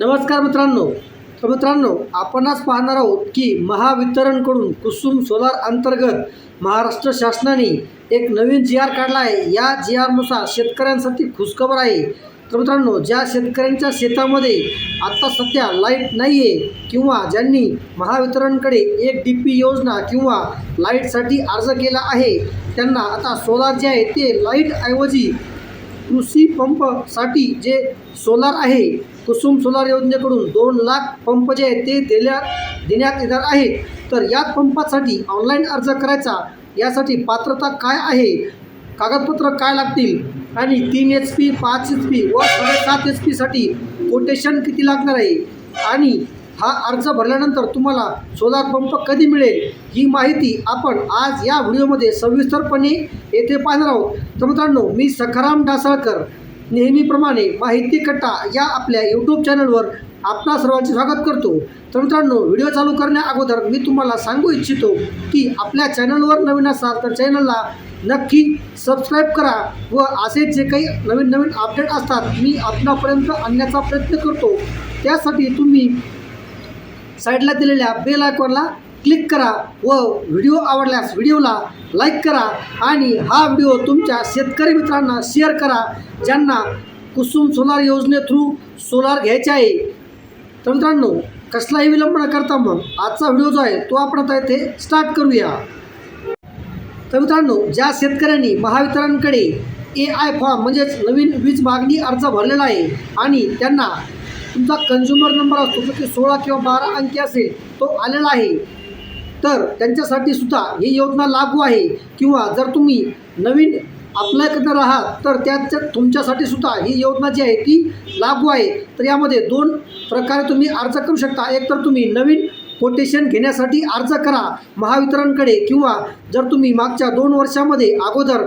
नमस्कार मित्रांनो. तर मित्रांनो आपण आज पाहणार आहोत की महावितरणकडून कुसुम सोलार अंतर्गत महाराष्ट्र शासनाने एक नवीन जी आर काढला आहे. या जी आरनुसार शेतकऱ्यांसाठी खुशखबर आहे. तर मित्रांनो ज्या शेतकऱ्यांच्या शेतामध्ये आत्ता सध्या लाइट नाही आहे किंवा ज्यांनी महावितरणकडे एक डी पी योजना किंवा लाईटसाठी अर्ज केला आहे त्यांना आता सोलार जे आहे ते लाईटऐवजी कृषी पंपसाठी जे सोलार आहे कुसुम सोलार योजनेकडून दोन लाख पंप जे आहेत ते दिल्या देण्यात येणार आहे तर या पंपासाठी ऑनलाईन अर्ज करायचा यासाठी पात्रता काय आहे? कागदपत्र काय लागतील? आणि तीन एच पी पाच एच पी व साडेसात एच पीसाठी कोटेशन किती लागणार आहे? आणि हा अर्ज भरल्यानंतर तुम्हाला सोलार पंप कधी मिळेल ही माहिती आपण आज या व्हिडिओमध्ये सविस्तरपणे येथे पाहणार आहोत. तर मित्रांनो मी सखाराम डासाळकर. नेहमीप्रमाणे माहिती कट्टा या आपल्या यूट्यूब चॅनलवर आपणा सर्वांचे स्वागत करतो. तर मित्रांनो व्हिडिओ चालू करण्या अगोदर मी तुम्हाला सांगू इच्छितो की आपल्या चॅनलवर नवीन असाल तर चॅनलला नक्की सबस्क्राईब करा व असे जे काही नवीन नवीन अपडेट असतात मी आपणापर्यंत आणण्याचा प्रयत्न करतो. त्यासाठी तुम्ही साईडला दिलेल्या बेल आयकॉनला क्लिक करा व व्हिडिओ आवडल्यास व्हिडिओला लाईक करा आणि हा व्हिडिओ तुमच्या शेतकरी मित्रांना शेअर करा ज्यांना कुसुम सोलार योजने थ्रू सोलार घ्यायचे आहे. तर मित्रांनो कसलाही विलंब न करता मग आजचा व्हिडिओ जो आहे तो आपण आता इथे स्टार्ट करूया. तर मित्रांनो ज्या शेतकऱ्यांनी महावितरणकडे ए आय फॉर्म म्हणजेच नवीन वीज मागणी अर्ज भरलेला आहे आणि त्यांना तुमचा कन्झ्युमर नंबर असतो जो की सोळा किंवा बारा अंकी असेल तो आलेला आहे. तर त्यांच्यासाठी सुद्धा ही योजना लागू आहे. किंवा जर तुम्ही नवीन अप्लाय करणार आहात तर त्याच्या तुमच्यासाठी सुद्धा ही योजना जी आहे ती लागू आहे. तर यामध्ये दोन प्रकारे तुम्ही अर्ज करू शकता. एक तर तुम्ही नवीन कोटेशन घेण्यासाठी अर्ज करा महावितरणकडे. किंवा जर तुम्ही मागच्या दोन वर्षामध्ये अगोदर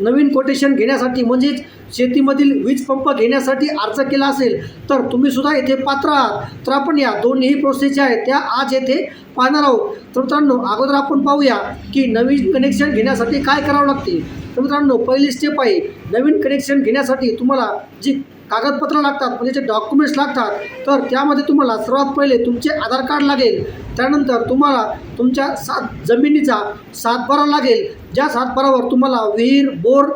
नवीन कोटेशन घेण्यासाठी म्हणजेच शेतीमधील वीज पंप घेण्यासाठी अर्ज केला असेल तर तुम्ही सुद्धा येथे पात्र आहात. तर आपण या दोन्ही प्रोसेस ज्या आहेत त्या आज येथे पाहणार आहोत. तर मित्रांनो अगोदर आपण पाहूया की नवीन कनेक्शन घेण्यासाठी काय करावं लागते. तर मित्रांनो पहिली स्टेप आहे नवीन कनेक्शन घेण्यासाठी तुम्हाला जी कागदपत्र लागतात म्हणजे जे डॉक्युमेंट्स लागतात तर त्यामध्ये तुम्हाला सर्वात पहिले तुमचे आधार कार्ड लागेल. त्यानंतर तुम्हाला तुमच्या सात जमिनीचा सातबारा लागेल. ज्या सातबारावर तुम्हाला विहीर बोर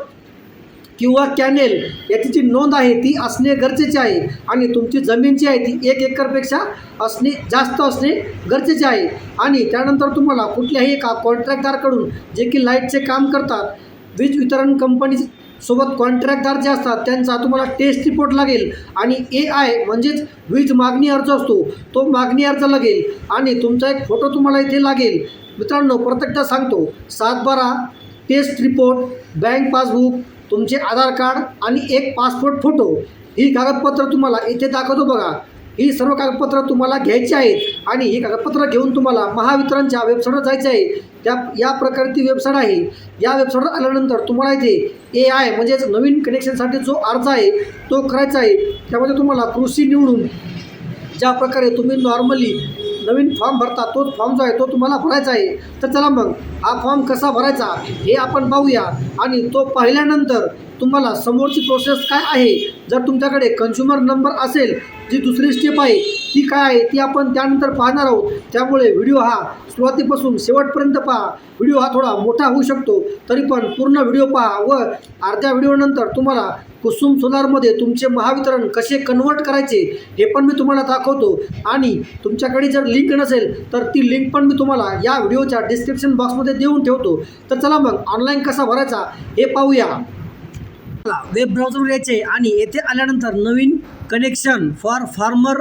किंवा कॅनेल याची जी नोंद आहे ती असणे गरजेचे आहे. आणि तुमची जमीन जी आहे ती एक एकरपेक्षा असणे जास्त असणे गरजेचे आहे. आणि त्यानंतर तुम्हाला कुठल्याही एका कॉन्ट्रॅक्टदारकडून जे की लाईटचे काम करतात वीज वितरण कंपनी सोबत कॉन्ट्रॅक्टदार जे असतात त्यांचा तुम्हाला टेस्ट रिपोर्ट लागेल. आणि ए आय म्हणजेच वीज मागणी अर्ज असतो तो मागणी अर्ज लागेल. आणि तुमचा एक फोटो तुम्हाला इथे लागेल. मित्रांनो प्रत्यक्षात सांगतो सातबारा टेस्ट रिपोर्ट बँक पासबुक तुमचे आधार कार्ड आणि एक पासपोर्ट फोटो. ही कागदपत्र तुम्हाला इथे दाखवतो बघा. ही सर्व कागदपत्र तुम्हाला घ्यायची आहेत आणि ही कागदपत्र घेऊन तुम्हाला महावितरणच्या वेबसाईटवर जायचं आहे. त्या या प्रकारे ती वेबसाईट आहे. या वेबसाईटवर आल्यानंतर तुम्हाला इथे ए आय म्हणजेच नवीन कनेक्शनसाठी जो अर्ज आहे तो करायचा आहे. त्यामध्ये तुम्हाला कृषी निवडून ज्या प्रकारे तुम्ही नॉर्मली नवीन फॉर्म भरता तोच फॉर्म जो आहे तो तुम्हाला भरायचा आहे. तर चला मग हा फॉर्म कसा भरायचा हे आपण पाहूया. आणि तो पाहिल्यानंतर तुम्हाला समोरची प्रोसेस काय आहे? जर तुमच्याकडे कन्झ्युमर नंबर असेल जी दुसरी स्टेप आहे. ती काय आहे? ती आपण त्यानंतर पाहणार आहोत. त्यामुळे व्हिडिओ हा सुरुवातीपासून शेवटपर्यंत पहा. व्हिडिओ हा थोडा मोठा होऊ शकतो. तरी पण पूर्ण व्हिडिओ पहा व अर्ध्या व्हिडिओनंतर तुम्हाला कुसुम सोलारमध्ये तुमचे महावितरण कसे कन्वर्ट करायचे हे पण मी तुम्हाला दाखवतो. आणि तुमच्याकडे जर लिंक नसेल तर ती लिंक पण मी तुम्हाला या व्हिडिओच्या डिस्क्रिप्शन बॉक्समध्ये देऊन ठेवतो. तर चला मग ऑनलाईन कसा भरायचा हे पाहूया. वेब ब्राउझर यायचे आणि येथे आल्यानंतर नवीन कनेक्शन फॉर फार्मर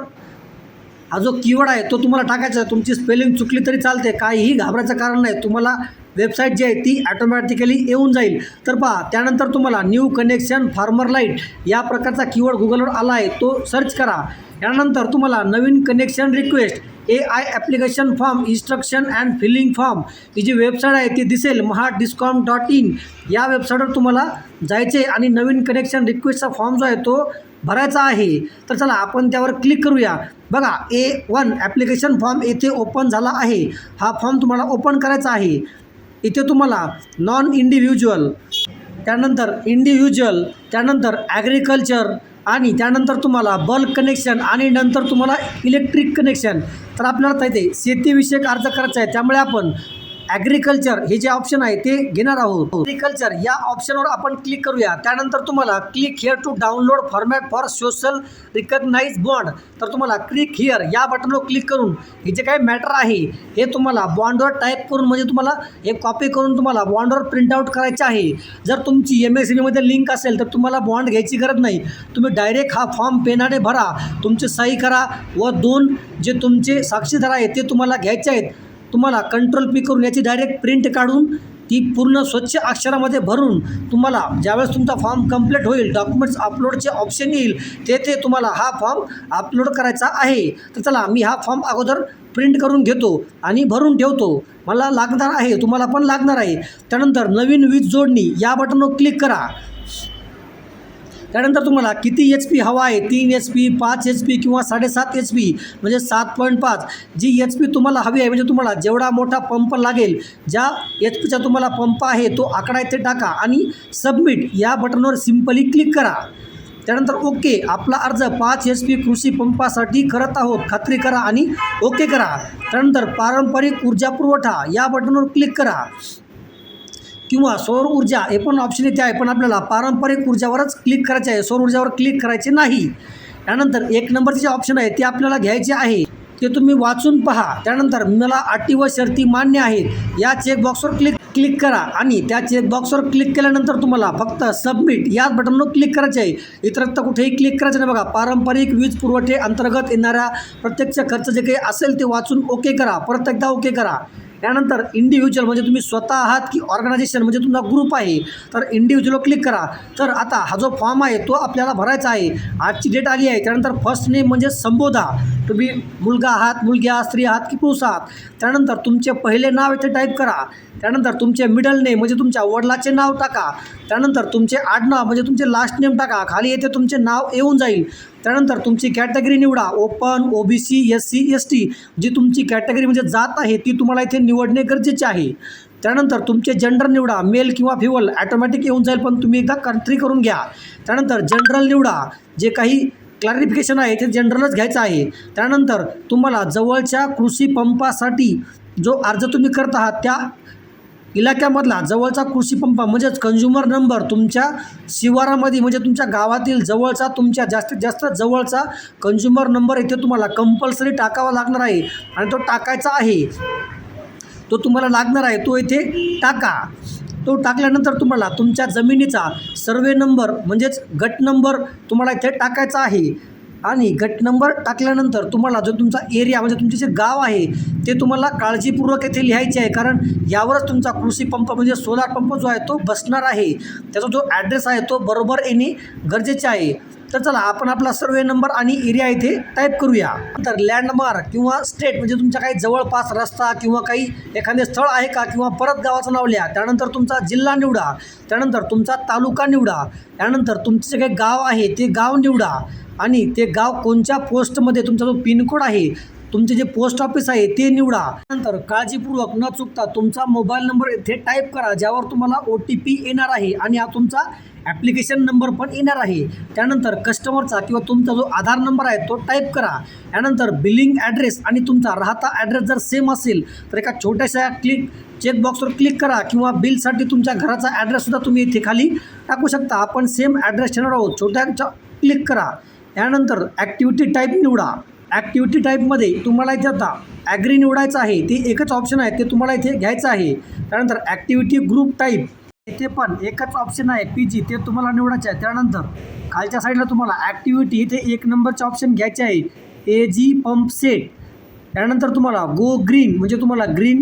हा जो कीवर्ड आहे तो तुम्हाला टाकायचा आहे. तुमची स्पेलिंग चुकली तरी चालते. काहीही घाबरायचं कारण नाही. तुम्हाला वेबसाईट जी आहे ती ॲटोमॅटिकली येऊन जाईल. तर पहा त्यानंतर तुम्हाला न्यू कनेक्शन फार्मर लाइट या प्रकारचा कीवर्ड गुगलवर आला आहे. तो सर्च करा. यानंतर तुम्हाला नवीन connection request A I application form instruction and filling form ही जी वेबसाईट आहे ती दिसेल. महा डिस्कॉम डॉट इन या वेबसाईटवर तुम्हाला जायचे आणि नवीन कनेक्शन रिक्वेस्टचा फॉर्म जो आहे तो भरायचा आहे. तर चला आपण त्यावर क्लिक करूया. बघा ए वन ॲप्लिकेशन फॉर्म येथे ओपन झाला आहे. हा फॉर्म तुम्हाला ओपन करायचा आहे. इथे तुम्हाला नॉन इंडिव्हिज्युअल त्यानंतर इंडिव्हिज्युअल त्यानंतर ॲग्रिकल्चर आणि त्यानंतर तुम्हाला बल्क कनेक्शन आणि नंतर तुम्हाला इलेक्ट्रिक कनेक्शन तर आपल्याला येते शेतीविषयक अर्ज करायचा आहे त्यामुळे आपण ॲग्रिकल्चर हे जे ऑप्शन आहे ते घेणार आहोत. ॲग्रिकल्चर या ऑप्शनवर आपण क्लिक करूया. त्यानंतर तुम्हाला click here to download format for social recognise bond तर तुम्हाला क्लिक हिअर या बटनवर क्लिक करून हे जे काही मॅटर आहे हे तुम्हाला बॉन्डवर टाईप करून म्हणजे तुम्हाला हे कॉपी करून तुम्हाला बॉन्डवर प्रिंट आउट करायचे आहे. जर तुमची एम एस बीमध्ये लिंक असेल तर तुम्हाला बॉन्ड घ्यायची गरज नाही. तुम्ही डायरेक्ट हा फॉर्म पेनाने भरा. तुमची सही करा व दोन जे तुमचे साक्षीदार आहेत ते तुम्हाला घ्यायचे आहेत. तुम्हाला कंट्रोल पी करून याची डायरेक्ट प्रिंट काढून ती पूर्ण स्वच्छ अक्षरामध्ये भरून तुम्हाला ज्यावेळेस तुमचा फॉर्म कंप्लीट होईल डॉक्युमेंट्स अपलोडचे ऑप्शन येईल तेथे तुम्हाला हा फॉर्म अपलोड करायचा आहे. तर चला मी हा फॉर्म अगोदर प्रिंट करून घेतो आणि भरून ठेवतो. मला लागणार आहे तुम्हाला पण लागणार आहे. त्यानंतर नवीन वीज जोडणी या बटनवर क्लिक करा. त्यानंतर तुम्हाला किती एच पी हवा आहे तीन एच पी पाच एच पी किंवा साडेसात एच पी म्हणजे सात पॉईंट पाच जी एच पी तुम्हाला हवी आहे म्हणजे तुम्हाला जेवढा मोठा पंप लागेल ज्या एच पीचा तुम्हाला पंप आहे तो आकडा इथे टाका आणि सबमिट या बटनवर सिम्पली क्लिक करा. त्यानंतर ओके आपला अर्ज पाच एच पी कृषी पंपासाठी करत आहोत खात्री करा आणि ओके करा. त्यानंतर पारंपरिक ऊर्जा पुरवठा या बटनवर क्लिक करा. किंवा सौर ऊर्जा हे पण ऑप्शन इथे आहे पण आपल्याला पारंपरिक ऊर्जावरच क्लिक करायचे आहे. सौर ऊर्जावर क्लिक करायचे नाही. त्यानंतर एक नंबरचे जे ऑप्शन आहे ते आपल्याला घ्यायचे आहे. ते तुम्ही वाचून पहा. त्यानंतर मला अटी व शर्ती मान्य आहेत. या चेकबॉक्सवर क्लिक क्लिक करा आणि त्या चेकबॉक्सवर क्लिक केल्यानंतर तुम्हाला फक्त सबमिट या बटनवर क्लिक करायचे आहे. इतरत्र कुठेही क्लिक करायचं नाही बघा. पारंपरिक वीज पुरवठे अंतर्गत येणाऱ्या प्रत्यक्ष खर्च जे काही असेल ते वाचून ओके करा. परत एकदा ओके करा. त्यानंतर इंडिव्हिज्युअल म्हणजे तुम्ही स्वतः आहात की ऑर्गनायझेशन म्हणजे तुमचा ग्रुप आहे तर इंडिव्हिज्युअल क्लिक करा. तर आता हा जो फॉर्म आहे तो आपल्याला भरायचा आहे. आजची डेट आली आहे त्यानंतर फर्स्ट नेम म्हणजे संबोधा. तुम्ही मुलगा आहात मुलगी आहात स्त्री आहात की पुरुष आहात. त्यानंतर तुमचे पहिले नाव इथे टाईप करा. त्यानंतर तुमचे मिडल नेम म्हणजे तुमच्या वडिलाचे नाव टाका. त्यानंतर तुमचे आडनाव म्हणजे तुमचे लास्ट नेम टाका. खाली येथे तुमचे नाव येऊन जाईल. त्यानंतर तुमची कॅटेगरी निवडा. Open O B C S C S T जी तुमची कॅटेगरी म्हणजे जात आहे ती तुम्हाला इथे निवडणे गरजेचे आहे. त्यानंतर तुमचे जेंडर निवडा. मेल किंवा फिवल ॲटोमॅटिक येऊन जाईल पण तुम्ही एकदा कंट्री करून घ्या. त्यानंतर जनरल निवडा. जे काही क्लॅरिफिकेशन आहे ते जनरलच घ्यायचं आहे. त्यानंतर तुम्हाला जवळच्या कृषी पंपासाठी जो अर्ज तुम्ही करत आहात त्या इलाक्यामधला जवळचा कृषी पंप म्हणजेच कंझ्युमर नंबर तुमच्या शिवारामध्ये म्हणजे तुमच्या गावातील जवळचा तुमच्या जास्तीत जास्त जवळचा कंझ्युमर नंबर इथे तुम्हाला कंपल्सरी टाकावा लागणार आहे. आणि तो टाकायचा आहे. तो तुम्हाला लागणार आहे. तो इथे टाका. तो टाकल्यानंतर तुम्हाला तुमच्या जमिनीचा सर्वे नंबर म्हणजेच गट नंबर तुम्हाला इथे टाकायचा आहे. आणि गट नंबर टाकल्यानंतर तुम्हाला जो तुमचा एरिया म्हणजे तुमचे जे गाव आहे ते तुम्हाला काळजीपूर्वक येथे लिहायचे आहे. कारण यावरच तुमचा कृषी पंप म्हणजे सोलार पंप जो आहे तो बसणार आहे. त्याचा जो ॲड्रेस आहे तो बरोबर येणे गरजेचे आहे. तर चला आपण आपला सर्वे नंबर आणि एरिया इथे टाईप करूया. तर लँडमार्क किंवा स्टेट म्हणजे तुमच्या काही जवळपास रस्ता किंवा काही एखादे स्थळ आहे का? किंवा परत गावाचं नाव लिहा. त्यानंतर तुमचा जिल्हा निवडा. त्यानंतर तुमचा तालुका निवडा. त्यानंतर तुमचं जे काही गाव आहे ते गाव निवडा. आणि ते गाव कोणत्या पोस्टमध्ये तुमचा जो पिनकोड आहे तुमचे जे पोस्ट ऑफिस आहे ते निवडा. नंतर काळजीपूर्वक न चुकता तुमचा मोबाईल नंबर येथे टाईप करा ज्यावर तुम्हाला ओ टी पी येणार आहे आणि हा तुमचा ॲप्लिकेशन नंबर पण येणार आहे. त्यानंतर कस्टमरचा किंवा तुमचा जो आधार नंबर आहे तो टाईप करा. त्यानंतर बिलिंग ॲड्रेस आणि तुमचा राहता ॲड्रेस जर सेम असेल तर एका छोट्याशा क्लिक चेकबॉक्सवर क्लिक करा किंवा बिलसाठी तुमच्या घराचा ॲड्रेससुद्धा तुम्ही इथे खाली टाकू शकता. आपण सेम ॲड्रेस ठेवणार आहोत. छोट्या क्लिक करा. त्यानंतर ॲक्टिव्हिटी टाईप निवडा. ॲक्टिव्हिटी टाईपमध्ये तुम्हाला इथे आता ॲग्री निवडायचं आहे ते एकच ऑप्शन आहे ते तुम्हाला इथे घ्यायचं आहे. त्यानंतर ॲक्टिव्हिटी ग्रुप टाईप इथे पण एकच ऑप्शन आहे पी जी ते तुम्हाला निवडायचं आहे. त्यानंतर खालच्या साईडला तुम्हाला ॲक्टिव्हिटी इथे एक नंबरचे ऑप्शन घ्यायचे आहे. ए जी पंप सेट त्यानंतर तुम्हाला गो ग्रीन म्हणजे तुम्हाला ग्रीन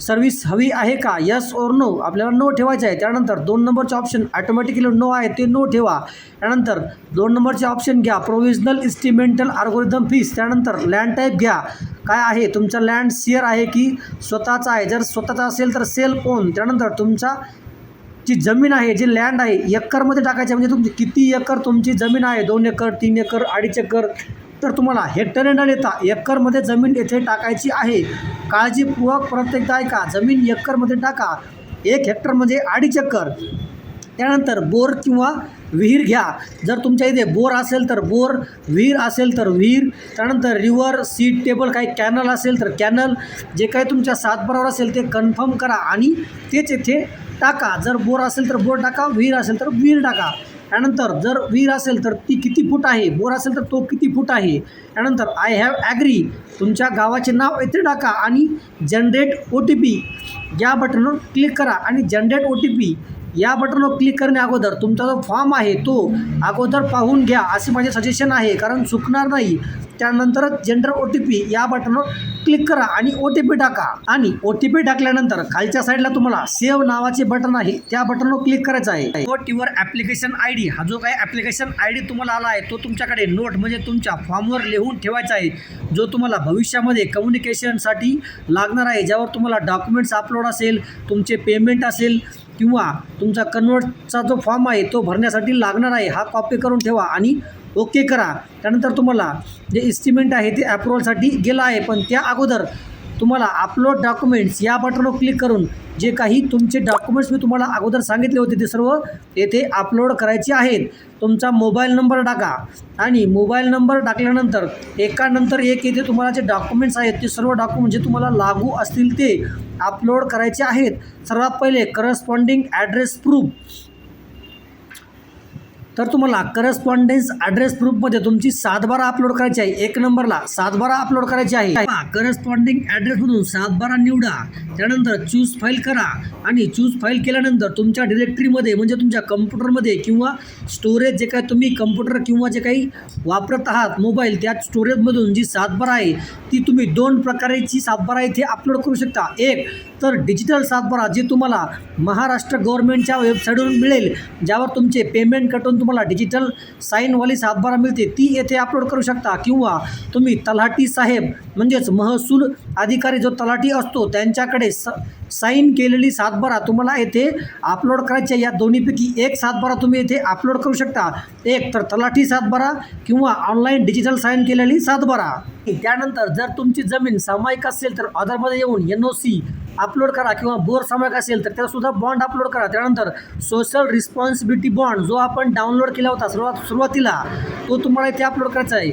सर्व्हिस हवी आहे का? यस ओर नो आपल्याला नो ठेवायचे आहे. त्यानंतर दोन नंबरचे ऑप्शन ॲटोमॅटिकली नो आहे ते नो ठेवा. त्यानंतर दोन नंबरचे ऑप्शन घ्या. प्रोव्हिजनल इस्टिमेंटल अल्गोरिदम फीस त्यानंतर लँड टाईप घ्या. काय आहे? तुमचा लँड शेअर आहे की स्वतःचा आहे? जर स्वतःचा असेल तर सेल ओन त्यानंतर तुमचा जी जमीन आहे जी लँड आहे एकरमध्ये टाकायची आहे. म्हणजे तुमची किती एकर तुमची जमीन आहे? दोन एकर तीन एकर अडीच एकर? तर तुम्हाला हेक्टर न देता एकरमध्ये जमीन येथे टाकायची आहे. काळजीपूर्वक परत एकदा ऐका जमीन एकरमध्ये टाका. एक हेक्टर म्हणजे अडीच एकर. त्यानंतर बोर किंवा विहीर घ्या. जर तुमच्या इथे बोर असेल तर बोर विहीर असेल तर विहीर. त्यानंतर रिवर सीट टेबल काही कॅनल असेल तर कॅनल जे काही तुमच्या सातबरोबर असेल ते कन्फर्म करा आणि तेच येथे टाका. जर बोर असेल तर बोर टाका विहीर असेल तर विहीर टाका. त्यानंतर जर विहीर असेल तर ती किती फूट आहे? बोर असेल तर तो किती फूट आहे? त्यानंतर आय हॅव ॲग्री तुमच्या गावाचे नाव येथे टाका आणि जनरेट ओ टी पी या बटनवर क्लिक करा आणि जनरेट ओ टी पी या बटनवर क्लिक करण्या अगोदर तुमचा जो फॉर्म आहे तो अगोदर पाहून घ्या असे माझे सजेशन आहे. कारण चुकणार नाही त्यानंतरच जेंडर ओ टी पी या बटनवर क्लिक करा आणि ओ टी पी टाका. आणि ओ टी पी टाकल्यानंतर खालच्या साईडला तुम्हाला सेव्ह नावाचे बटन आहे त्या बटनवर क्लिक करायचं आहे. Note your application I D हा जो काही ॲप्लिकेशन आय डी तुम्हाला आला आहे तो तुमच्याकडे नोट म्हणजे तुमच्या फॉर्मवर लिहून ठेवायचा आहे जो तुम्हाला भविष्यामध्ये कम्युनिकेशनसाठी लागणार आहे ज्यावर तुम्हाला डॉक्युमेंट्स अपलोड असेल तुमचे पेमेंट असेल किंवा तुमचा कन्वर्टचा जो फॉर्म आहे तो भरण्यासाठी लागणार आहे हा कॉपी करून ठेवा आणि ओके करा. त्यानंतर तुम्हाला जे इस्टिमेंट आहे ते अप्रुव्हलसाठी गेलं आहे. पण त्या अगोदर तुम्हाला अपलोड डॉक्युमेंट्स या बटनवर क्लिक करून जे काही तुमचे डॉक्युमेंट्स मी तुम्हाला अगोदर सांगितले होते ते सर्व येथे अपलोड करायचे आहेत. तुमचा मोबाईल नंबर टाका. आणि मोबाईल नंबर टाकल्यानंतर एकानंतर एक येथे तुम्हाला जे डॉक्युमेंट्स आहेत ते सर्व डॉक्युमेंट जे तुम्हाला लागू असतील ते अपलोड करायचे आहेत. सर्वात पहिले करस्पॉन्डिंग ॲड्रेस प्रूफ तर तुम्हाला करस्पॉन्डेन्स ॲड्रेस प्रूफमध्ये तुमची सातबारा अपलोड करायची आहे. एक नंबरला सातबारा अपलोड करायची आहे. करस्पॉन्डिंग ॲड्रेसमधून सातबारा निवडा. त्यानंतर चूज फाईल करा. आणि चूज फाईल केल्यानंतर तुमच्या डिरेक्टरीमध्ये म्हणजे तुमच्या कम्प्युटरमध्ये किंवा स्टोरेज जे काय तुम्ही कम्प्युटर किंवा जे काही वापरत आहात मोबाईल त्या स्टोरेजमधून जी सातबारा आहे ती तुम्ही दोन प्रकारेची सातबारा इथे अपलोड करू शकता. एक तर डिजिटल सातबारा जी तुम्हाला महाराष्ट्र गव्हर्नमेंटच्या वेबसाईटवरून मिळेल ज्यावर तुमचे पेमेंट कटून तुम्हाला डिजिटल साईनवाली सातबारा मिळते ती येथे अपलोड करू शकता. किंवा तुम्ही तलाठी साहेब म्हणजेच महसूल अधिकारी जो तलाठी असतो त्यांच्याकडे स साईन केलेली सातबारा तुम्हाला येथे अपलोड करायची आहे. या दोन्हीपैकी एक सातबारा तुम्ही येथे अपलोड करू शकता. एक तर तलाठी सातबारा किंवा ऑनलाईन डिजिटल साईन केलेली सातबारा. त्यानंतर जर तुमची जमीन सामायिक असेल तर ऑर्डरमध्ये येऊन एन ओ सी अपलोड करा किंवा बोर सामायिक असेल तर त्यालासुद्धा बॉन्ड अपलोड करा. त्यानंतर सोशल रिस्पॉन्सिबिलिटी बॉन्ड जो आपण डाउनलोड केला होता सुरुवात सुरुवातीला तो तुम्हाला इथे अपलोड करायचा आहे.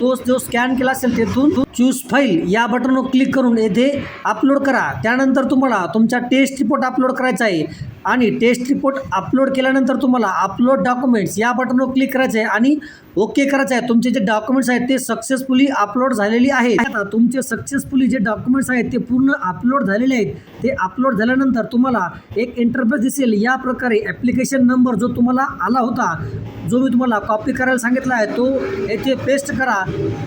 तो जो स्कॅन केला असेल तेथून चूज फाईल या बटनवर क्लिक करून येथे अपलोड करा. त्यानंतर तुम्हाला तुमचा टेस्ट रिपोर्ट अपलोड करायचा आहे. आणि टेस्ट रिपोर्ट अपलोड केल्यानंतर तुम्हाला अपलोड डॉक्युमेंट्स या बटनवर क्लिक करायचं आहे आणि ओके करायचं आहे तुमचे जे डॉक्युमेंट्स आहेत ते सक्सेसफुली अपलोड झालेली आहेत. आता तुमचे सक्सेसफुली जे डॉक्युमेंट्स आहेत ते पूर्ण अपलोड झालेले आहेत. ते अपलोड झाल्यानंतर तुम्हाला एक इंटरफेस दिसेल. या प्रकारे ॲप्लिकेशन नंबर जो तुम्हाला आला होता जो मी तुम्हाला कॉपी करायला सांगितला आहे तो येथे पेस्ट करा.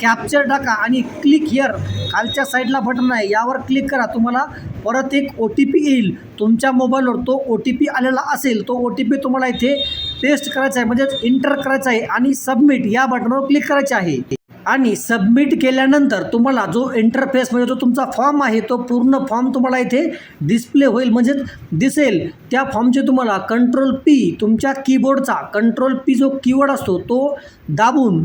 कॅप्चर टाका आणि क्लिक हिअर खालच्या साईडला बटन आहे यावर क्लिक करा. तुम्हाला परत एक ओ टी पी येईल. तुमच्या मोबाईलवर तो ओ टी पी आलेला असेल तो ओ टी पी तुम्हाला इथे पेस्ट करायचा आहे म्हणजेच इंटर करायचा आहे आणि सबमिट या बटनवर क्लिक करायचे आहे. आणि सबमिट केल्यानंतर तुम्हाला जो इंटरफेस म्हणजे जो तुमचा फॉर्म आहे तो पूर्ण फॉर्म तुम्हाला इथे डिस्प्ले होईल. म्हणजेच दिसेल त्या फॉर्मचे तुम्हाला कंट्रोल पी तुमच्या कीबोर्डचा कंट्रोल पी जो कीवर्ड असतो तो दाबून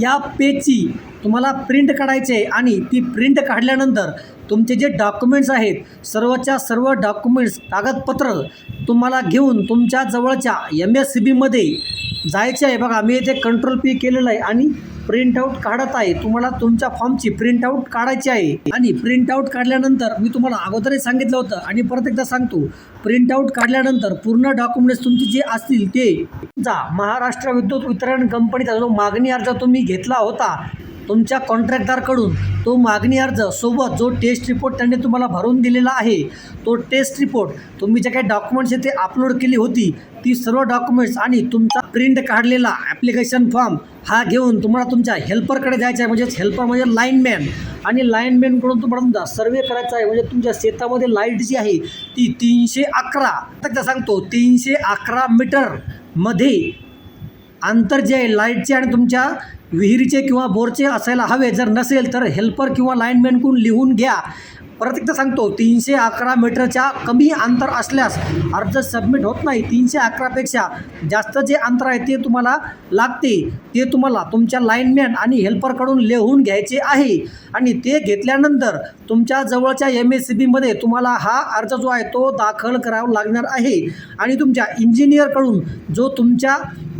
या पेजची तुम्हाला प्रिंट काढायची आहे आणि ती प्रिंट काढल्यानंतर तुमचे जे डॉक्युमेंट्स आहेत सर्वच्या सर्व डॉक्युमेंट्स कागदपत्र तुम्हाला घेऊन तुमच्या जवळच्या एम एस सी बीमध्ये जायचे आहे. बघा मी इथे कंट्रोल पी केलेलं आहे आणि प्रिंटआउट काढत आहे. तुम्हाला तुमच्या फॉर्मची प्रिंटआउट काढायची आहे. आणि प्रिंटआउट काढल्यानंतर मी तुम्हाला अगोदरही सांगितलं होतं आणि परत एकदा सांगतो. प्रिंटआउट काढल्यानंतर पूर्ण डॉक्युमेंट्स तुमचे जे असतील ते जा महाराष्ट्र विद्युत वितरण कंपनीचा जो मागणी अर्ज तुम्ही घेतला होता तुमच्या कॉन्ट्रॅक्टदारकडून तो मागणी अर्ज सोबत जो टेस्ट रिपोर्ट त्यांनी तुम्हाला भरून दिलेला आहे तो टेस्ट रिपोर्ट तुम्ही जे काही डॉक्युमेंट्स येथे अपलोड केली होती ती सर्व डॉक्युमेंट्स आणि तुमचा प्रिंट काढलेला ॲप्लिकेशन फॉर्म हा घेऊन तुम्हाला तुमच्या हेल्परकडे द्यायचा आहे. म्हणजेच हेल्पर म्हणजे लाईनमॅन आणि लाईनमॅनकडून तुम्हाला तुमचा सर्वे करायचा आहे. म्हणजे तुमच्या शेतामध्ये लाइट जी आहे ती तीनशे अकरा. आता सांगतो तीनशे अकरा मीटरमध्ये अंतर जे आहे लाईटचे आणि तुमच्या विहिरीचे किंवा बोरचे असायला हवे. जर नसेल तर हेल्पर किंवा लाईनमॅनकडून लिहून घ्या. परत एकदा सांगतो तीनशे अकरा मीटरच्या कमी अंतर असल्यास अर्ज सबमिट होत नाही. तीनशे अकरापेक्षा जास्त जे अंतर आहे ते तुम्हाला लागते. ते तुम्हाला तुमच्या लाईनमॅन आणि हेल्परकडून लिहून घ्यायचे आहे. आणि ते घेतल्यानंतर तुमच्या जवळच्या एम एस सी बीमध्ये तुम्हाला हा अर्ज जो आहे तो दाखल करावा लागणार आहे. आणि तुमच्या इंजिनियरकडून जो तुमच्या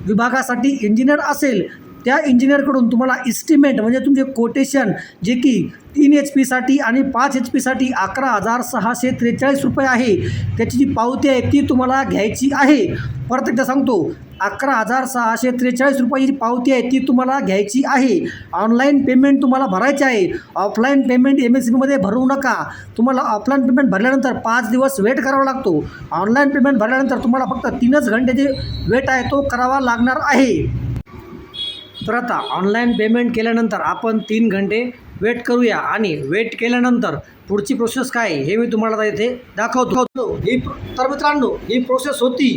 विभागासाठी इंजिनियर असेल त्या इंजिनियरकडून तुम्हाला इस्टिमेट म्हणजे तुमचे कोटेशन जे की तीन एच पीसाठी आणि पाच एच पीसाठी अकरा हजार सहाशे त्रेचाळीस रुपये आहे. त्याची जी पावती आहे ती तुम्हाला घ्यायची आहे. परत एकदा सांगतो अकरा हजार सहाशे त्रेचाळीस रुपयाची पावती आहे ती तुम्हाला घ्यायची आहे. ऑनलाईन पेमेंट तुम्हाला भरायचे आहे. Offline payment M S C बीमध्ये भरू नका. तुम्हाला ऑफलाईन पेमेंट भरल्यानंतर पाच दिवस वेट करावा लागतो. ऑनलाईन पेमेंट भरल्यानंतर तुम्हाला फक्त तीनच घंटे जे वेट आहे तो करावा लागणार आहे. तर आता ऑनलाईन पेमेंट केल्यानंतर आपण तीन घंटे वेट करूया आणि वेट केल्यानंतर पुढची प्रोसेस काय आहे हे मी तुम्हाला आता इथे दाखवतो. ही तर मित्रांनो ही प्रोसेस होती.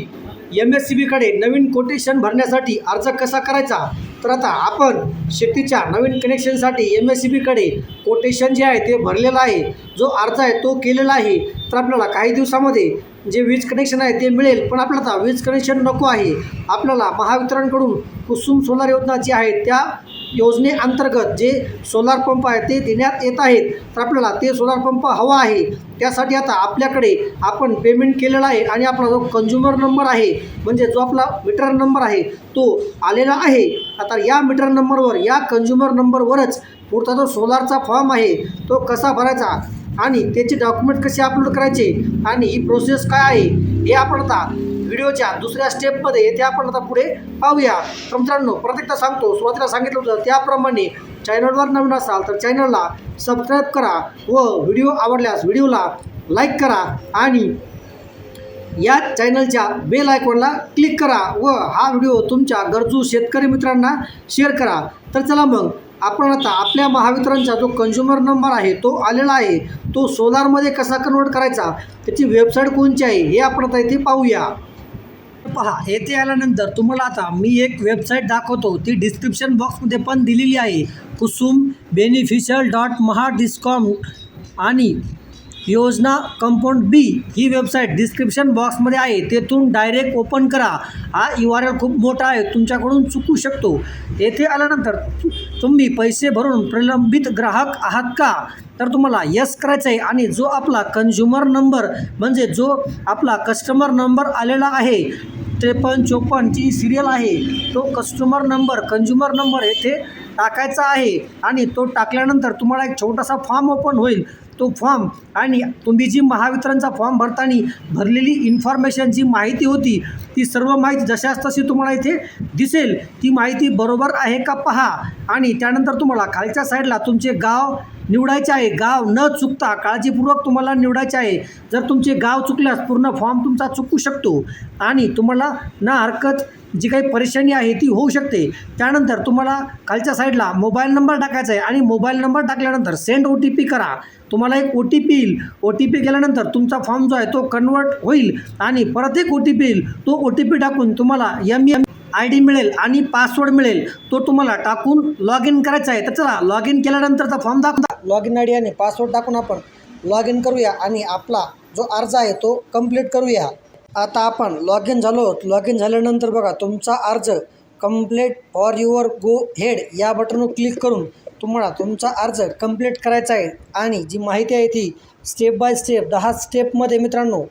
एम एस सी बीकडे नवीन कोटेशन भरण्यासाठी अर्ज कसा करायचा? तर आता आपण शेतीच्या नवीन कनेक्शनसाठी एम एस सी बीकडे कोटेशन जे आहे ते भरलेलं आहे. जो अर्ज आहे तो केलेला आहे. तर आपल्याला काही दिवसामध्ये जे वीज कनेक्शन आहे ते मिळेल पण आपल्याला आता वीज कनेक्शन नको आहे. आपल्याला महावितरणकडून कुसुम सोलार योजना जी आहे त्या योजनेअंतर्गत जे सोलार पंप आहे ते देण्यात येत आहेत. तर आपल्याला ते सोलार पंप हवा आहे. त्यासाठी आता आपल्याकडे आपण पेमेंट केलेला आहे आणि आपला जो कंझ्युमर नंबर आहे म्हणजे जो आपला मीटर नंबर आहे तो आलेला आहे. आता या मीटर नंबरवर या कंझ्युमर नंबरवरच पुढचा जो सोलारचा फॉर्म आहे तो कसा भरायचा? आणि त्याचे डॉक्युमेंट कसे अपलोड करायचे? आणि ही प्रोसेस काय आहे? हे आपण आता व्हिडिओच्या दुसऱ्या स्टेपमध्ये येथे आपण आता पुढे पाहूया. तर मित्रांनो प्रत्येकदा सांगतो सुरुवातीला सांगितलं होतं त्याप्रमाणे चॅनलवर नवीन असाल तर चॅनलला सबस्क्राईब करा व व्हिडिओ आवडल्यास व्हिडिओला लाईक करा आणि या चॅनलच्या बेल आयकॉनला क्लिक करा व हा व्हिडिओ तुमच्या गरजू शेतकरी मित्रांना शेअर करा. तर चला मग आपण आता आपल्या महावितरणचा जो कन्झ्युमर नंबर आहे तो आलेला आहे तो सोलारमध्ये कसा कन्वर्ट करायचा त्याची वेबसाईट कोणची आहे हे आपण आता इथे पाहूया. पहा येथे आल्यानंतर तुम्हाला आता मी एक वेबसाईट दाखवतो ती डिस्क्रिप्शन बॉक्समध्ये पण दिलेली आहे. Kusum beneficial dot Maha discom आणि योजना कंपाऊंड बी ही वेबसाईट डिस्क्रिप्शन बॉक्समध्ये आहे. तेथून डायरेक्ट ओपन करा. हा यू आर एल खूप मोठा आहे. तुमच्याकडून चुकू शकतो. येथे आल्यानंतर तुम्ही पैसे भरून प्रलंबित ग्राहक आहात का? तर तुम्हाला यस करायचं आहे. आणि जो आपला कन्झ्युमर नंबर म्हणजे जो आपला कस्टमर नंबर आलेला आहे त्रेपन्न चोपन्नची सिरियल आहे तो कस्टमर नंबर कंझ्युमर नंबर येथे टाकायचा आहे. आणि तो टाकल्यानंतर तुम्हाला एक छोटासा फॉर्म ओपन होईल. तो फॉर्म आणि तुम्ही जी महावितरणचा फॉर्म भरताना भरलेली इन्फॉर्मेशन जी माहिती होती ती सर्व माहिती जशाच तशी तुम्हाला इथे दिसेल. ती माहिती बरोबर आहे का पहा? आणि त्यानंतर तुम्हाला खालच्या साईडला तुमचे गाव निवडायचे आहे. गाव न चुकता काळजीपूर्वक तुम्हाला निवडायचे आहे. जर तुमचे गाव चुकल्यास पूर्ण फॉर्म तुमचा चुकू शकतो आणि तुम्हाला ना हरकत जी काही परेशानी आहे ती होऊ शकते. त्यानंतर तुम्हाला खालच्या साईडला मोबाईल नंबर टाकायचा आहे आणि मोबाईल नंबर टाकल्यानंतर सेंड ओ टी पी करा. तुम्हाला एक ओ टी पी येईल. ओ टी पी गेल्यानंतर तुमचा फॉर्म जो आहे तो कन्वर्ट होईल आणि परत एक ओ टी पी येईल. तो ओ टी पी टाकून तुम्हाला एम एम आय डी मिळेल आणि पासवर्ड मिळेल. तो तुम्हाला टाकून लॉग इन करायचा आहे. तर चला लॉग इन केल्यानंतरचा फॉर्म दाखवा लॉग इन आय डी आणि पासवर्ड टाकून आपण लॉग इन करूया आणि आपला जो अर्ज आहे तो कंप्लीट करूया. आता आपण लॉग इन झालो लॉग इन झाल्यानंतर बघा तुमचा अर्ज complete for your go ahead या बटनवर क्लिक करून तुम्हाला तुमचा अर्ज कंप्लीट करायचा आहे. आणि जी माहिती आहे ती स्टेप बाय स्टेप दहा स्टेपमध्ये मित्रांनो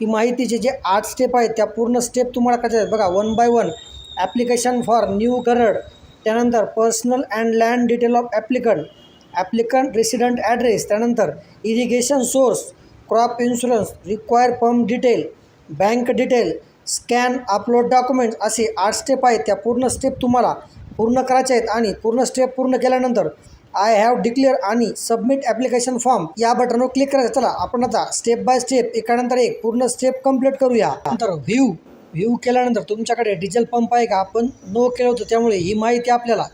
ही माहितीचे जे आठ स्टेप आहेत त्या पूर्ण स्टेप तुम्हाला करायच्या आहेत. बघा one by one application for new grid त्यानंतर personal and land detail of applicant applicant resident address त्यानंतर irrigation source crop insurance require pump detail bank detail scan upload documents असे आठ स्टेप आहेत. त्या पूर्ण स्टेप तुम्हाला पूर्ण करायच्या आहेत आणि पूर्ण स्टेप पूर्ण केल्यानंतर आय हॅव डिक्लेअर आणि सबमिट ॲप्लिकेशन फॉर्म या बटनवर क्लिक करायचं. चला आपण आता स्टेप बाय स्टेप एकानंतर एक पूर्ण स्टेप कंप्लीट करूया. नंतर व्ह्यू व्ह्यू केल्यानंतर तुमच्याकडे डिझेल पंप आहे का? आपण नो केलं होतं त्यामुळे ही माहिती आपल्याला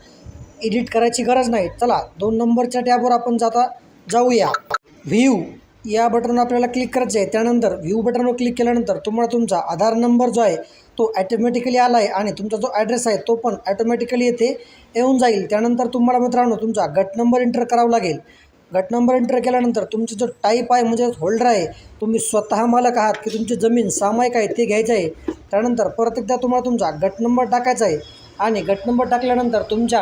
एडिट करायची गरज नाही. चला दोन नंबरच्या टॅबवर आपण जाता जाऊया. व्ह्यू. या बटनवर आपल्याला क्लिक करायचं आहे. त्यानंतर व्ह्यू बटनवर क्लिक केल्यानंतर तुम्हाला तुमचा आधार नंबर जो आहे तो ॲटोमॅटिकली आला आहे आणि तुमचा जो ॲड्रेस आहे तो पण ॲटोमॅटिकली येथे येऊन जाईल. त्यानंतर तुम्हाला मित्रांनो तुमचा गट नंबर एंटर करावा लागेल. गट नंबर एंटर केल्यानंतर तुमचा जो टाईप आहे म्हणजे होल्डर आहे तुम्ही स्वतः मालक आहात की तुमची जमीन सामायिक आहे ते घ्यायचं आहे. त्यानंतर परत एकदा तुम्हाला तुमचा गट नंबर टाकायचा आहे आणि गट नंबर टाकल्यानंतर तुमच्या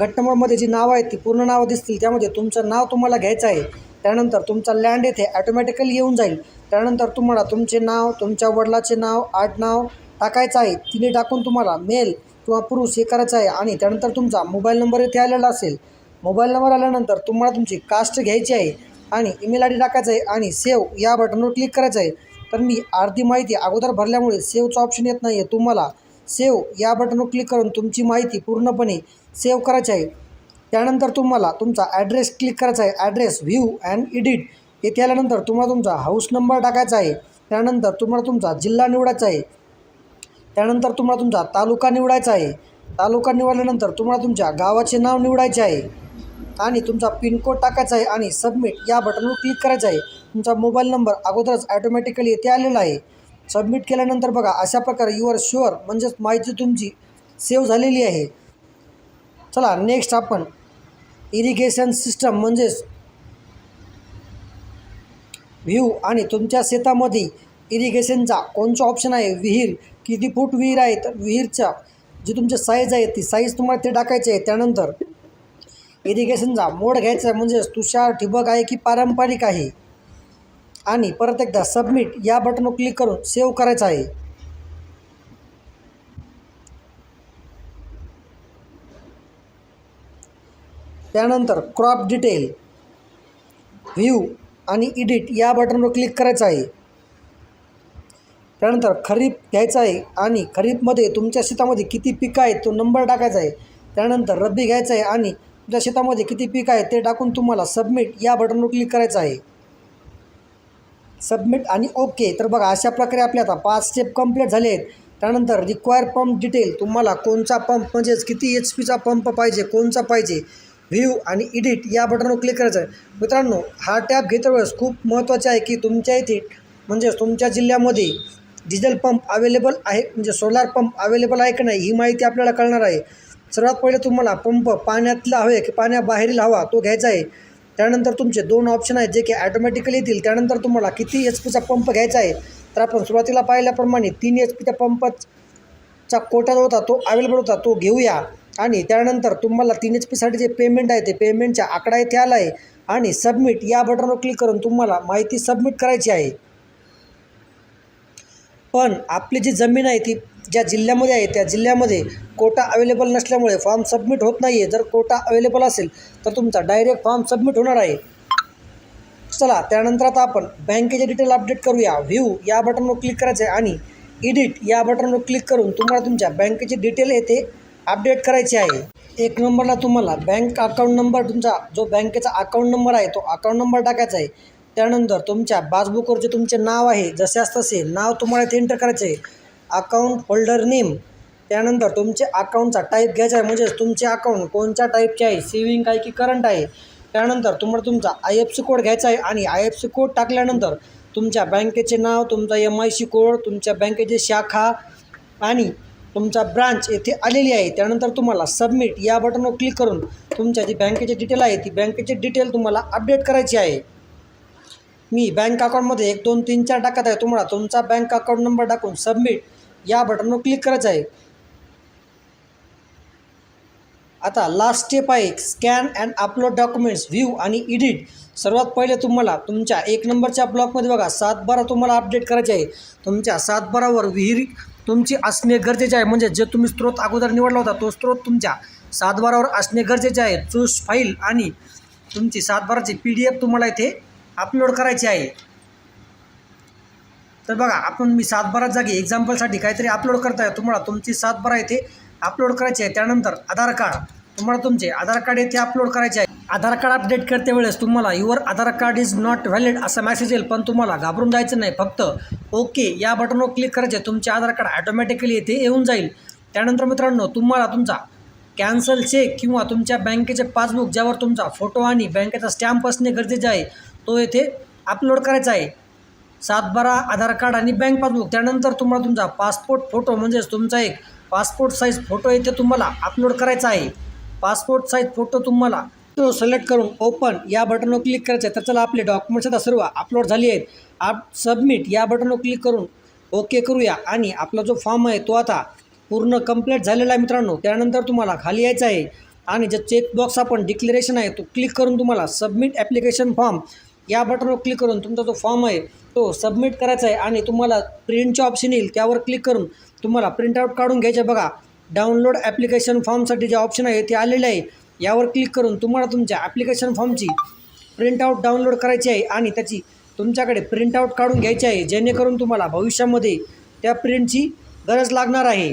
गट जी नावं आहेत ती पूर्ण नावं दिसतील. त्यामध्ये तुमचं नाव तुम्हाला घ्यायचं आहे. त्यानंतर तुमचा लँड येथे ॲटोमॅटिकली येऊन जाईल. त्यानंतर तुम्हाला तुमचे नाव तुमच्या वडिलाचे नाव आडनाव टाकायचं आहे. तिने टाकून तुम्हाला मेल किंवा पुरुष हे करायचं आहे. आणि त्यानंतर तुमचा मोबाईल नंबर इथे आलेला असेल. मोबाईल नंबर आल्यानंतर तुम्हाला तुमची कास्ट घ्यायची आहे. आणि ईमेल आय डी टाकायचं आहे. आणि सेव्ह या बटनवर क्लिक करायचं आहे. तर मी अर्धी माहिती अगोदर भरल्यामुळे सेव्हचं ऑप्शन येत नाही आहे तुम्हाला सेव्ह या बटनवर क्लिक करून तुमची माहिती पूर्णपणे सेव्ह करायची आहे. त्यानंतर तुम्हाला तुमचा ॲड्रेस क्लिक करायचा आहे. ॲड्रेस व्ह्यू अँड एडिट येथे आल्यानंतर तुम्हाला तुमचा हाऊस नंबर टाकायचा आहे. त्यानंतर तुम्हाला तुमचा जिल्हा निवडायचा आहे. त्यानंतर तुम्हाला तुमचा तालुका निवडायचा आहे. तालुका निवडल्यानंतर तुम्हाला तुमच्या गावाचे नाव निवडायचे आहे. आणि तुमचा पिनकोड टाकायचा आहे आणि सबमिट या बटनवर क्लिक करायचं आहे. तुमचा मोबाईल नंबर अगोदरच ॲटोमॅटिकली येथे आलेला आहे. सबमिट केल्यानंतर बघा अशा प्रकारे युअर शुअर म्हणजेच माहिती तुमची सेव्ह झालेली आहे. चला नेक्स्ट आपण इरिगेशन सिस्टम म्हणजेच व्ह्यू आणि तुमच्या शेतामध्ये इरिगेशनचा कोणचा ऑप्शन आहे? विहीर. किती फूट विहीर आहे? तर विहीरच्या जी तुमची साईज आहे ती साईज तुम्हाला ते टाकायची आहे. त्यानंतर इरिगेशनचा मोड घ्यायचा आहे म्हणजेच तुषार ठिबक आहे की पारंपरिक आहे? आणि परत एकदा सबमिट या बटनवर क्लिक करून सेव्ह करायचं आहे. त्यानंतर क्रॉप डिटेल व्ह्यू आणि इडिट या बटनवर क्लिक करायचं आहे. त्यानंतर खरीप घ्यायचं आहे आणि खरीपमध्ये तुमच्या शेतामध्ये किती पिकं आहेत तो नंबर टाकायचा आहे. त्यानंतर रब्बी घ्यायचं आहे आणि तुमच्या शेतामध्ये किती पिकं आहेत ते टाकून तुम्हाला सबमिट या बटनवर क्लिक करायचं आहे. सबमिट आणि ओके तर बघा अशा प्रकारे आपले आता पाच स्टेप कंप्लीट झाले आहेत. त्यानंतर रिक्वायर पंप डिटेल तुम्हाला कोणचा पंप म्हणजेच किती एच पीचा पंप पाहिजे कोणचा पाहिजे व्ह्यू आणि एडिट या बटनवर क्लिक करायचं आहे मित्रांनो हा टॅब घेता वेळेस खूप महत्त्वाचे आहे की तुमच्या इथे म्हणजेच तुमच्या जिल्ह्यामध्ये डिझेल पंप अवेलेबल आहे म्हणजे सोलार पंप अवेलेबल आहे की नाही ही माहिती आपल्याला कळणार आहे. सर्वात पहिले तुम्हाला पंप पाण्यातला हवे की पाण्याबाहेरील हवा तो घ्यायचा आहे. त्यानंतर तुमचे दोन ऑप्शन आहेत जे की ॲटोमॅटिकली येतील. त्यानंतर तुम्हाला किती एच पीचा पंप घ्यायचा आहे तर आपण सुरुवातीला पाहिल्याप्रमाणे तीन एच पीचा पंपच चा कोटा जो होता तो अवेलेबल होता तो घेऊया. आणि त्यानंतर तुम्हाला तीन एच पीसाठी जे पेमेंट आहे ते पेमेंटचा आकडा इथे आला आहे आणि सबमिट या बटनवर क्लिक करून तुम्हाला माहिती सबमिट करायची आहे. पण आपली जी जमीन आहे ती ज्या जिल्ह्यामध्ये आहे त्या जिल्ह्यामध्ये कोटा अवेलेबल नसल्यामुळे फॉर्म सबमिट होत नाही आहे जर कोटा अवेलेबल असेल तर तुमचा डायरेक्ट फॉर्म सबमिट होणार आहे. चला त्यानंतर आता आपण बँकेचे डिटेल अपडेट करूया. व्ह्यू या बटनवर क्लिक करायचं आहे आणि एडिट या बटनवर क्लिक करून तुम्हाला तुमच्या बँकेचे डिटेल येथे अपडेट करायचे आहे. एक नंबरला तुम्हाला बँक अकाउंट नंबर तुमचा जो बँकेचा अकाउंट नंबर आहे तो अकाउंट नंबर टाकायचा आहे. त्यानंतर तुमच्या पासबुकवर जे तुमचे नाव आहे जसे तसे नाव तुम्हाला इथे एंटर करायचे आहे. Account holder name. त्यानंतर तुमचे अकाउंटचा टाईप घ्यायचा आहे म्हणजेच तुमचे अकाउंट कोणत्या टाईपचे आहे सेविंग आहे की करंट आहे. त्यानंतर तुम्हाला तुमचा आय एफ सी कोड घ्यायचा आहे आणि आय एफ सी कोड टाकल्यानंतर तुमच्या बँकेचे नाव तुमचा एम आय सी कोड तुमच्या बँकेची शाखा आणि तुमचा ब्रांच येथे आलेली आहे. त्यानंतर तुम्हाला सबमिट या बटनवर क्लिक करून तुमच्या जी बँकेची डिटेल आहे ती बँकेची डिटेल तुम्हाला अपडेट करायची आहे. मी बँक अकाउंटमध्ये एक दोन तीन चार टाकत आहे. तुम्हाला तुमचा बँक अकाउंट नंबर टाकून सबमिट या बटनवर क्लिक करायचं आहे. आता लास्ट स्टेप आहे scan and upload documents view आणि एडिट. सर्वात पहिले तुम्हाला तुमच्या एक नंबरच्या ब्लॉकमध्ये बघा सातबारा तुम्हाला अपडेट करायचे आहे. तुमच्या सातबारावर विहीर तुमची असणे गरजेचे आहे. म्हणजे जे तुम्ही स्त्रोत अगोदर निवडला होता तो स्त्रोत तुमच्या सातबारावर असणे गरजेचे आहे. चूस फाईल आणि तुमची सातबाराची पी डी एफ तुम्हाला इथे अपलोड करायची आहे. तर बघा आपण मी सातबारा जागी एक्झाम्पलसाठी काहीतरी अपलोड करताय तुम्हाला तुमची सातबारा इथे अपलोड करायची आहे. त्यानंतर आधार कार्ड. तुम्हाला तुमचे आधार कार्ड येथे अपलोड करायचे आहे. आधार कार्ड अपडेट करते वेळेस तुम्हाला your Aadhaar card is not valid असा मेसेज येईल पण तुम्हाला घाबरून जायचं नाही. फक्त ओके या बटनवर क्लिक करायचे तुमचे आधार कार्ड ॲटोमॅटिकली येथे येऊन जाईल. त्यानंतर मित्रांनो तुम्हाला तुमचा कॅन्सल चेक किंवा तुमच्या बँकेचे पासबुक ज्यावर तुमचा फोटो आणि बँकेचा स्टॅम्प असणे गरजेचे आहे तो येथे अपलोड करायचा आहे. सातबारा आधार कार्ड आणि बँक पासबुक त्यानंतर तुम्हाला तुमचा पासपोर्ट फोटो म्हणजेच तुमचा एक पासपोर्ट साईज फोटो येथे तुम्हाला अपलोड करायचा आहे. पासपोर्ट साईज फोटो तुम्हाला तो सिलेक्ट करून ओपन या बटनवर क्लिक करायचं आहे तर चला आपले डॉक्युमेंट्स आता सर्व अपलोड झाली आहेत. आप सबमिट या बटनवर क्लिक करून ओके करूया. आणि आपला जो फॉर्म आहे तो आता पूर्ण कंप्लीट झालेला आहे मित्रांनो. त्यानंतर तुम्हाला खाली यायचं आहे. आणि जे चेकबॉक्स आपण डिक्लेरेशन आहे तो क्लिक करून तुम्हाला सबमिट ॲप्लिकेशन फॉर्म या बटनवर क्लिक करून तुमचा जो फॉर्म आहे तो सबमिट करायचा आहे. आणि तुम्हाला प्रिंटचे ऑप्शन येईल त्यावर क्लिक करून तुम्हाला प्रिंटआउट काढून घ्यायचे बघा डाउनलोड ॲप्लिकेशन फॉर्मसाठी जे ऑप्शन आहे ते आलेले आहे. यावर क्लिक करून तुम्हाला तुमच्या ॲप्लिकेशन फॉर्मची प्रिंटआउट डाउनलोड करायची आहे आणि त्याची तुमच्याकडे प्रिंटआउट काढून घ्यायची आहे जेणेकरून तुम्हाला भविष्यामध्ये त्या प्रिंटची गरज लागणार आहे.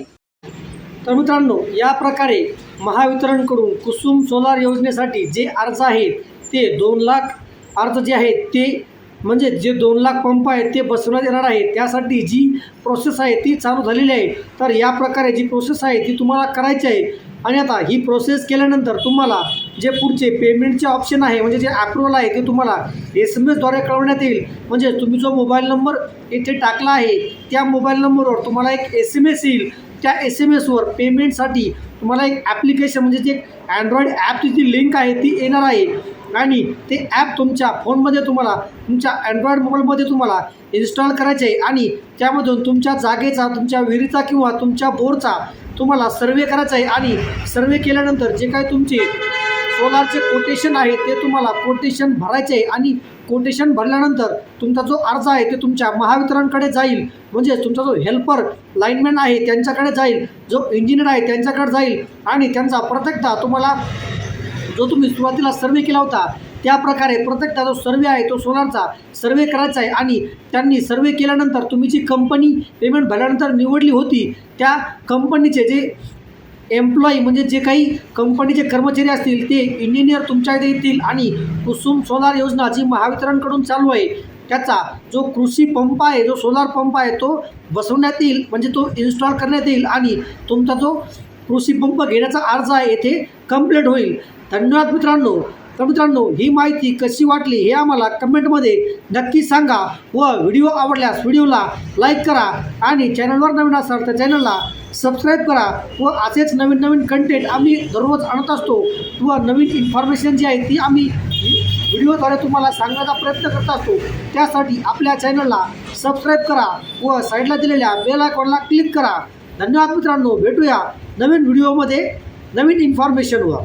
तर मित्रांनो या प्रकारे महावितरणकडून कुसुम सोलार योजनेसाठी जे अर्ज आहेत ते दोन लाख अर्ज जे आहेत ते म्हणजे जे दोन लाख पंप आहेत ते बसवण्यात येणार आहे त्यासाठी जी प्रोसेस आहे ती चालू झालेली आहे. तर या प्रकारे जी प्रोसेस आहे ती तुम्हाला करायची आहे. आणि आता ही प्रोसेस केल्यानंतर तुम्हाला जे पुढचे पेमेंटचे ऑप्शन आहे म्हणजे जे अप्रुव्हल आहे ते तुम्हाला एस एम एसद्वारे कळवण्यात येईल. म्हणजे तुम्ही जो मोबाईल नंबर इथे टाकला आहे त्या मोबाईल नंबरवर तुम्हाला एक एस एम एस येईल. त्या एस एम एसवर पेमेंटसाठी तुम्हाला एक ॲप्लिकेशन म्हणजे जे अँड्रॉईड ॲपची जी लिंक आहे ती येणार आहे. आणि ते ॲप तुमच्या फोनमध्ये तुम्हाला तुमच्या अँड्रॉईड मोबाईलमध्ये तुम्हाला इन्स्टॉल करायचे आहे. आणि त्यामधून तुमच्या जागेचा तुमच्या विहिरीचा किंवा तुमच्या बोरचा तुम्हाला सर्वे करायचा आहे. आणि सर्वे केल्यानंतर जे काय तुमचे सोलारचे कोटेशन आहे ते तुम्हाला कोटेशन भरायचे आहे. आणि कोटेशन भरल्यानंतर तुमचा जो अर्ज आहे ते तुमच्या महावितरणकडे जाईल. म्हणजे तुमचा जो हेल्पर लाईनमॅन आहे त्यांच्याकडे जाईल. जो इंजिनियर आहे त्यांच्याकडे जाईल. आणि त्यांचा प्रत्येकदा तुम्हाला जो तुम्ही सुरुवातीला सर्वे केला होता त्या प्रकारे प्रत्येकदा जो सर्वे आहे तो सोलारचा सर्वे करायचा आहे आणि त्यांनी सर्वे केल्यानंतर तुम्ही जी कंपनी पेमेंट भरल्यानंतर निवडली होती त्या कंपनीचे जे एम्प्लॉई म्हणजे जे काही कंपनीचे कर्मचारी असतील ते इंजिनियर तुमच्या इथे येतील आणि कुसुम सोलार योजना जी महावितरणकडून चालू आहे त्याचा जो कृषी पंप आहे जो सोलार पंप आहे तो बसवण्यात येईल म्हणजे तो इन्स्टॉल करण्यात येईल आणि तुमचा जो कृषी पंप घेण्याचा अर्ज आहे येथे कंप्लीट होईल. धन्यवाद मित्रांनो. तर मित्रांनो ही माहिती कशी वाटली हे आम्हाला कमेंटमध्ये नक्की सांगा व व्हिडिओ आवडल्यास व्हिडिओला लाईक करा आणि चॅनलवर नवीन असाल तर चॅनलला सबस्क्राईब करा व असेच नवीन नवीन कंटेंट आम्ही दररोज आणत असतो व नवीन इन्फॉर्मेशन जी आहे ती आम्ही व्हिडिओद्वारे तुम्हाला सांगण्याचा प्रयत्न करत असतो. त्यासाठी आपल्या चॅनलला सबस्क्राईब करा व साईडला दिलेल्या बेल आयकॉनला क्लिक करा. धन्यवाद मित्रांनो. भेटूया नवीन व्हिडिओमध्ये नवीन इन्फॉर्मेशनवर